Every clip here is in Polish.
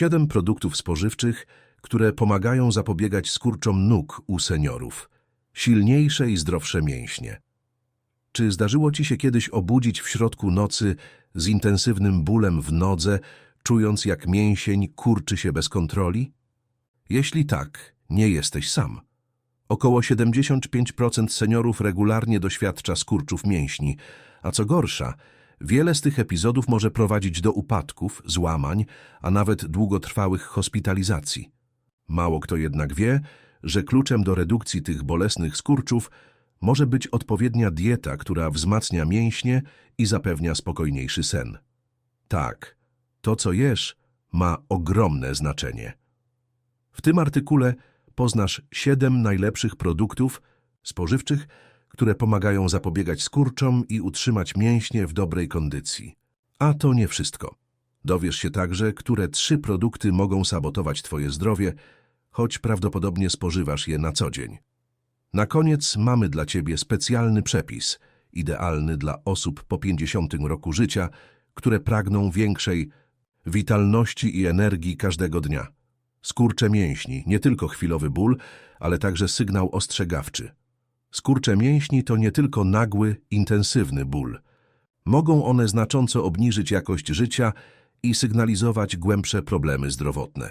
Siedem produktów spożywczych, które pomagają zapobiegać skurczom nóg u seniorów. Silniejsze i zdrowsze mięśnie. Czy zdarzyło ci się kiedyś obudzić w środku nocy z intensywnym bólem w nodze, czując jak mięsień kurczy się bez kontroli? Jeśli tak, nie jesteś sam. Około 75% seniorów regularnie doświadcza skurczów mięśni, a co gorsza, wiele z tych epizodów może prowadzić do upadków, złamań, a nawet długotrwałych hospitalizacji. Mało kto jednak wie, że kluczem do redukcji tych bolesnych skurczów może być odpowiednia dieta, która wzmacnia mięśnie i zapewnia spokojniejszy sen. Tak, to co jesz ma ogromne znaczenie. W tym artykule poznasz 7 najlepszych produktów spożywczych, które pomagają zapobiegać skurczom i utrzymać mięśnie w dobrej kondycji. A to nie wszystko. Dowiesz się także, które trzy produkty mogą sabotować Twoje zdrowie, choć prawdopodobnie spożywasz je na co dzień. Na koniec mamy dla Ciebie specjalny przepis, idealny dla osób po 50 roku życia, które pragną większej witalności i energii każdego dnia. Skurcze mięśni, nie tylko chwilowy ból, ale także sygnał ostrzegawczy. Skurcze mięśni to nie tylko nagły, intensywny ból. Mogą one znacząco obniżyć jakość życia i sygnalizować głębsze problemy zdrowotne.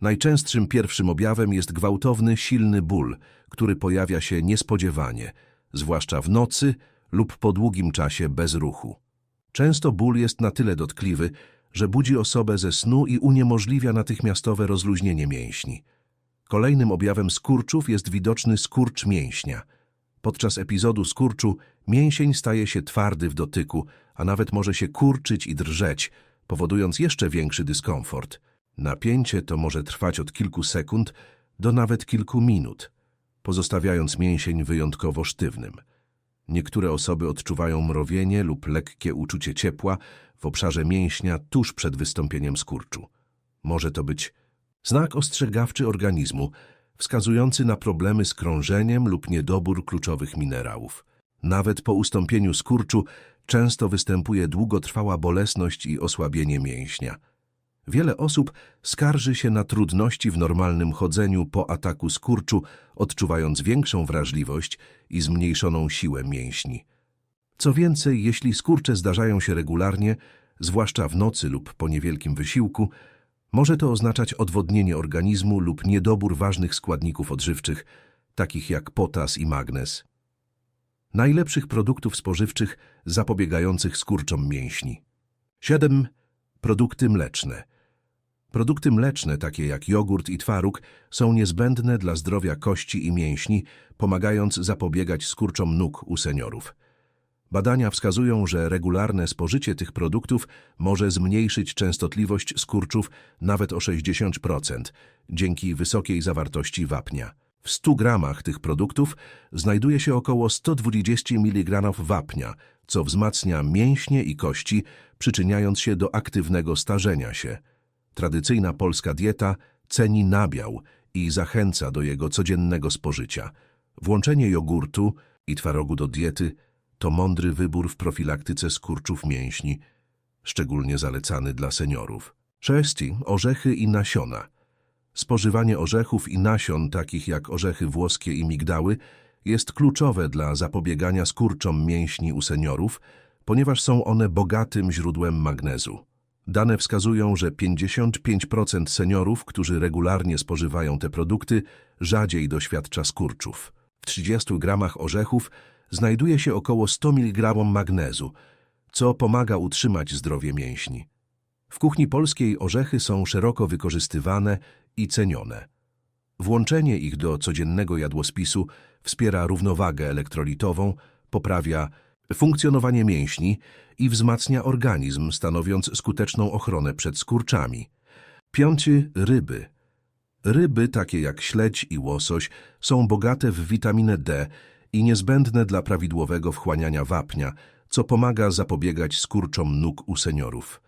Najczęstszym pierwszym objawem jest gwałtowny, silny ból, który pojawia się niespodziewanie, zwłaszcza w nocy lub po długim czasie bez ruchu. Często ból jest na tyle dotkliwy, że budzi osobę ze snu i uniemożliwia natychmiastowe rozluźnienie mięśni. Kolejnym objawem skurczów jest widoczny skurcz mięśnia. Podczas epizodu skurczu mięsień staje się twardy w dotyku, a nawet może się kurczyć i drżeć, powodując jeszcze większy dyskomfort. Napięcie to może trwać od kilku sekund do nawet kilku minut, pozostawiając mięsień wyjątkowo sztywnym. Niektóre osoby odczuwają mrowienie lub lekkie uczucie ciepła w obszarze mięśnia tuż przed wystąpieniem skurczu. Może to być znak ostrzegawczy organizmu, wskazujący na problemy z krążeniem lub niedobór kluczowych minerałów. Nawet po ustąpieniu skurczu często występuje długotrwała bolesność i osłabienie mięśnia. Wiele osób skarży się na trudności w normalnym chodzeniu po ataku skurczu, odczuwając większą wrażliwość i zmniejszoną siłę mięśni. Co więcej, jeśli skurcze zdarzają się regularnie, zwłaszcza w nocy lub po niewielkim wysiłku, może to oznaczać odwodnienie organizmu lub niedobór ważnych składników odżywczych, takich jak potas i magnez. Najlepszych produktów spożywczych zapobiegających skurczom mięśni. 7. Produkty mleczne. Produkty mleczne, takie jak jogurt i twaróg, są niezbędne dla zdrowia kości i mięśni, pomagając zapobiegać skurczom nóg u seniorów. Badania wskazują, że regularne spożycie tych produktów może zmniejszyć częstotliwość skurczów nawet o 60% dzięki wysokiej zawartości wapnia. W 100 gramach tych produktów znajduje się około 120 mg wapnia, co wzmacnia mięśnie i kości, przyczyniając się do aktywnego starzenia się. Tradycyjna polska dieta ceni nabiał i zachęca do jego codziennego spożycia. Włączenie jogurtu i twarogu do diety to mądry wybór w profilaktyce skurczów mięśni, szczególnie zalecany dla seniorów. Sześci, orzechy i nasiona. Spożywanie orzechów i nasion, takich jak orzechy włoskie i migdały, jest kluczowe dla zapobiegania skurczom mięśni u seniorów, ponieważ są one bogatym źródłem magnezu. Dane wskazują, że 55% seniorów, którzy regularnie spożywają te produkty, rzadziej doświadcza skurczów. W 30 gramach orzechów znajduje się około 100 mg magnezu, co pomaga utrzymać zdrowie mięśni. W kuchni polskiej orzechy są szeroko wykorzystywane i cenione. Włączenie ich do codziennego jadłospisu wspiera równowagę elektrolitową, poprawia funkcjonowanie mięśni i wzmacnia organizm, stanowiąc skuteczną ochronę przed skurczami. Piąty ryby. Ryby, takie jak śledź i łosoś, są bogate w witaminę D i niezbędne dla prawidłowego wchłaniania wapnia, co pomaga zapobiegać skurczom nóg u seniorów.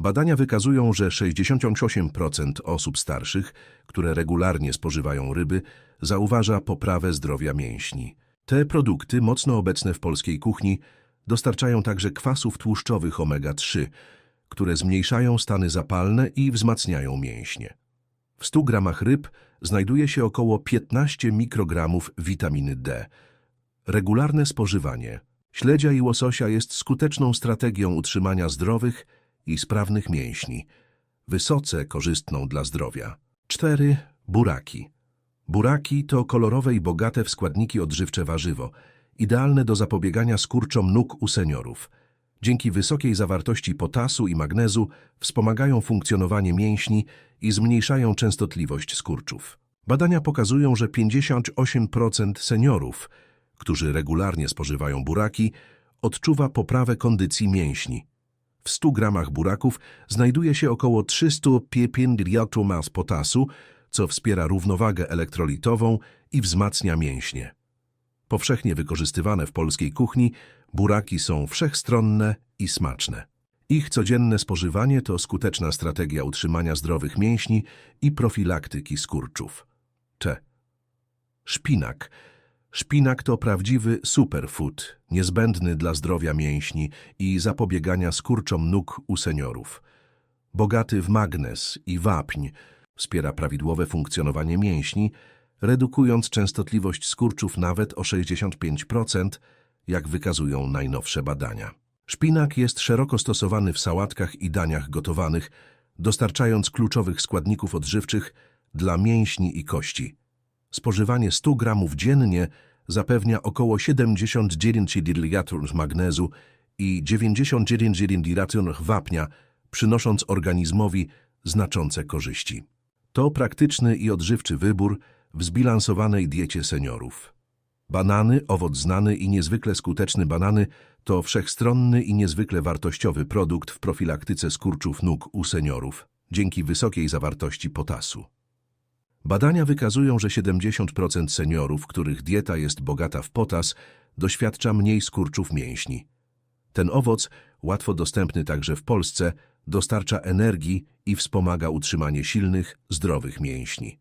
Badania wykazują, że 68% osób starszych, które regularnie spożywają ryby, zauważa poprawę zdrowia mięśni. Te produkty, mocno obecne w polskiej kuchni, dostarczają także kwasów tłuszczowych omega-3, które zmniejszają stany zapalne i wzmacniają mięśnie. W 100 gramach ryb znajduje się około 15 mikrogramów witaminy D. Regularne spożywanie śledzia i łososia jest skuteczną strategią utrzymania zdrowych i sprawnych mięśni, wysoce korzystną dla zdrowia. 4. Buraki. Buraki to kolorowe i bogate w składniki odżywcze warzywo, idealne do zapobiegania skurczom nóg u seniorów. Dzięki wysokiej zawartości potasu i magnezu wspomagają funkcjonowanie mięśni i zmniejszają częstotliwość skurczów. Badania pokazują, że 58% seniorów, którzy regularnie spożywają buraki, odczuwa poprawę kondycji mięśni. W 100 gramach buraków znajduje się około 305 mas potasu, co wspiera równowagę elektrolitową i wzmacnia mięśnie. Powszechnie wykorzystywane w polskiej kuchni, buraki są wszechstronne i smaczne. Ich codzienne spożywanie to skuteczna strategia utrzymania zdrowych mięśni i profilaktyki skurczów. Cze. Szpinak. Szpinak to prawdziwy superfood, niezbędny dla zdrowia mięśni i zapobiegania skurczom nóg u seniorów. Bogaty w magnez i wapń, wspiera prawidłowe funkcjonowanie mięśni, redukując częstotliwość skurczów nawet o 65%, jak wykazują najnowsze badania. Szpinak jest szeroko stosowany w sałatkach i daniach gotowanych, dostarczając kluczowych składników odżywczych dla mięśni i kości. Spożywanie 100 gramów dziennie zapewnia około 79 mg magnezu i 99 mg wapnia, przynosząc organizmowi znaczące korzyści. To praktyczny i odżywczy wybór w zbilansowanej diecie seniorów. Banany, owoc znany i niezwykle skuteczny banany to wszechstronny i niezwykle wartościowy produkt w profilaktyce skurczów nóg u seniorów dzięki wysokiej zawartości potasu. Badania wykazują, że 70% seniorów, których dieta jest bogata w potas, doświadcza mniej skurczów mięśni. Ten owoc, łatwo dostępny także w Polsce, dostarcza energii i wspomaga utrzymanie silnych, zdrowych mięśni.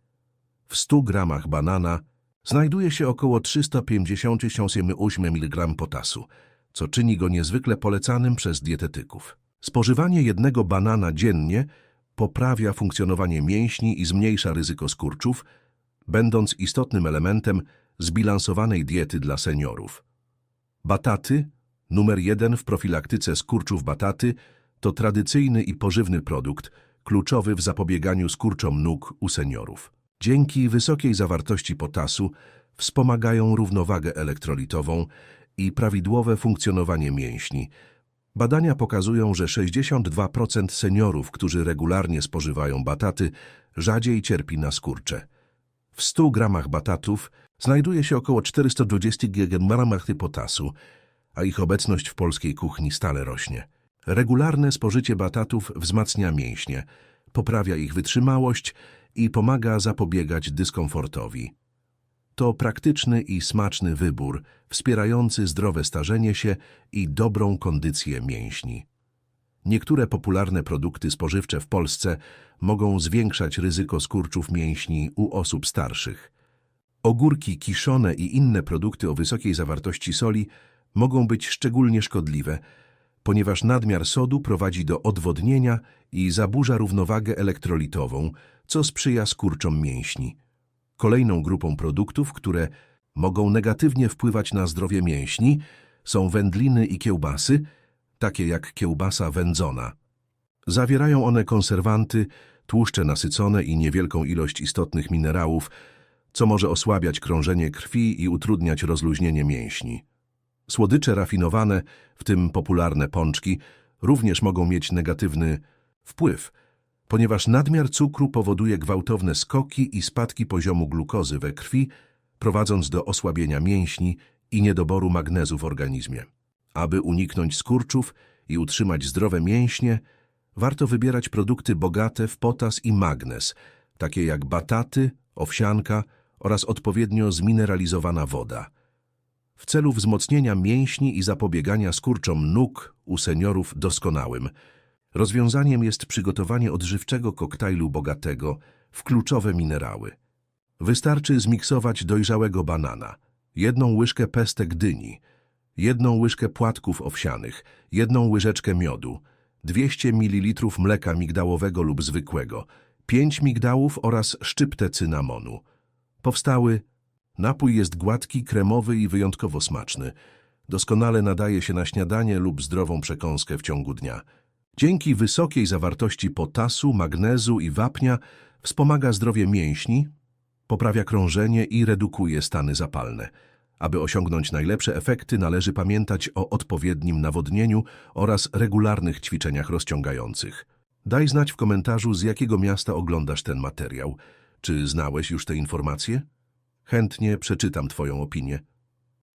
W 100 gramach banana znajduje się około 358 mg potasu, co czyni go niezwykle polecanym przez dietetyków. Spożywanie jednego banana dziennie poprawia funkcjonowanie mięśni i zmniejsza ryzyko skurczów, będąc istotnym elementem zbilansowanej diety dla seniorów. Bataty, numer jeden w profilaktyce skurczów bataty, to tradycyjny i pożywny produkt, kluczowy w zapobieganiu skurczom nóg u seniorów. Dzięki wysokiej zawartości potasu wspomagają równowagę elektrolitową i prawidłowe funkcjonowanie mięśni. Badania pokazują, że 62% seniorów, którzy regularnie spożywają bataty, rzadziej cierpi na skurcze. W 100 gramach batatów znajduje się około 420 gramach potasu, a ich obecność w polskiej kuchni stale rośnie. Regularne spożycie batatów wzmacnia mięśnie, poprawia ich wytrzymałość i pomaga zapobiegać dyskomfortowi. To praktyczny i smaczny wybór, wspierający zdrowe starzenie się i dobrą kondycję mięśni. Niektóre popularne produkty spożywcze w Polsce mogą zwiększać ryzyko skurczów mięśni u osób starszych. Ogórki kiszone i inne produkty o wysokiej zawartości soli mogą być szczególnie szkodliwe, ponieważ nadmiar sodu prowadzi do odwodnienia i zaburza równowagę elektrolitową, co sprzyja skurczom mięśni. Kolejną grupą produktów, które mogą negatywnie wpływać na zdrowie mięśni, są wędliny i kiełbasy, takie jak kiełbasa wędzona. Zawierają one konserwanty, tłuszcze nasycone i niewielką ilość istotnych minerałów, co może osłabiać krążenie krwi i utrudniać rozluźnienie mięśni. Słodycze rafinowane, w tym popularne pączki, również mogą mieć negatywny wpływ, ponieważ nadmiar cukru powoduje gwałtowne skoki i spadki poziomu glukozy we krwi, prowadząc do osłabienia mięśni i niedoboru magnezu w organizmie. Aby uniknąć skurczów i utrzymać zdrowe mięśnie, warto wybierać produkty bogate w potas i magnez, takie jak bataty, owsianka oraz odpowiednio zmineralizowana woda. W celu wzmocnienia mięśni i zapobiegania skurczom nóg u seniorów doskonałym, rozwiązaniem jest przygotowanie odżywczego koktajlu bogatego w kluczowe minerały. Wystarczy zmiksować dojrzałego banana, jedną łyżkę pestek dyni, jedną łyżkę płatków owsianych, jedną łyżeczkę miodu, 200 ml mleka migdałowego lub zwykłego, 5 migdałów oraz szczyptę cynamonu. Powstały Napój jest gładki, kremowy i wyjątkowo smaczny. Doskonale nadaje się na śniadanie lub zdrową przekąskę w ciągu dnia. Dzięki wysokiej zawartości potasu, magnezu i wapnia wspomaga zdrowie mięśni, poprawia krążenie i redukuje stany zapalne. Aby osiągnąć najlepsze efekty, należy pamiętać o odpowiednim nawodnieniu oraz regularnych ćwiczeniach rozciągających. Daj znać w komentarzu, z jakiego miasta oglądasz ten materiał. Czy znałeś już te informacje? Chętnie przeczytam Twoją opinię.